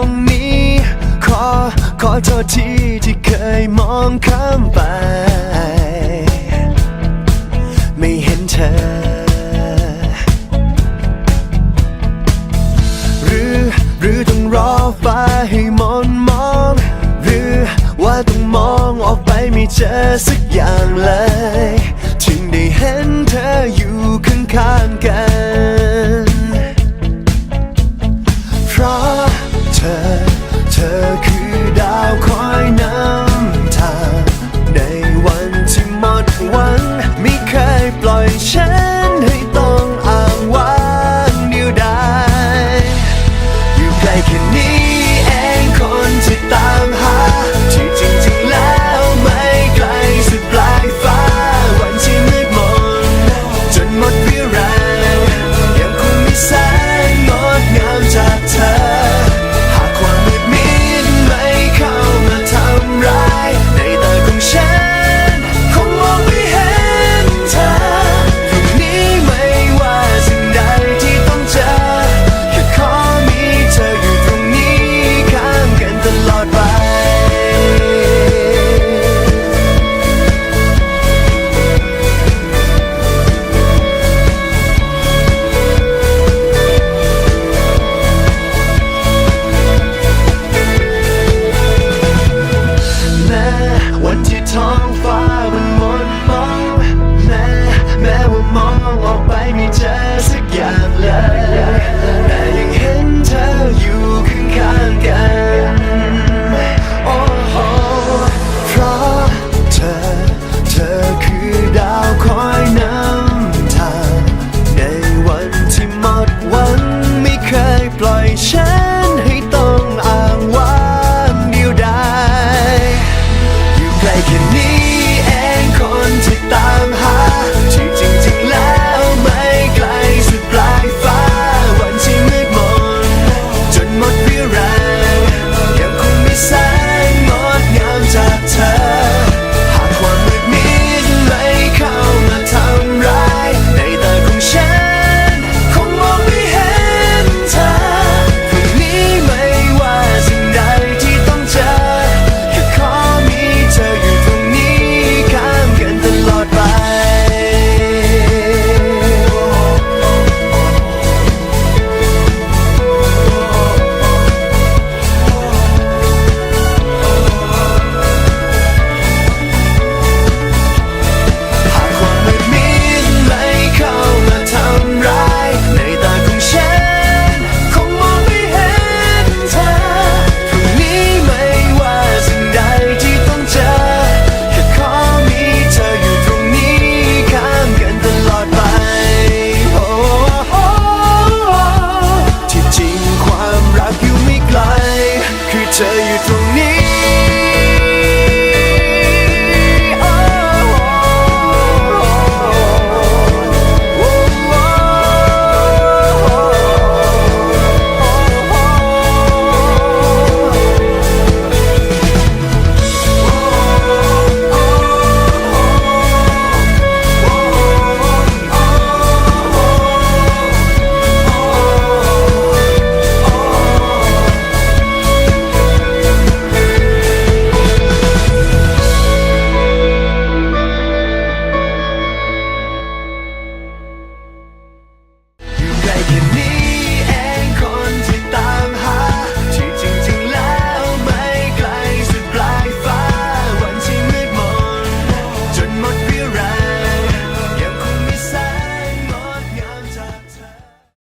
รงนี้ ขอขอโทษทีที่เคยมองข้ามไป ไม่เห็นเธอ หรือหรือต้องรอฟ้าให้มนมอง หรือว่าต้องมองออกไปไม่เจอสักอย่างเลย ถึงได้เห็นเธออยู่ข้างๆกัน ฉั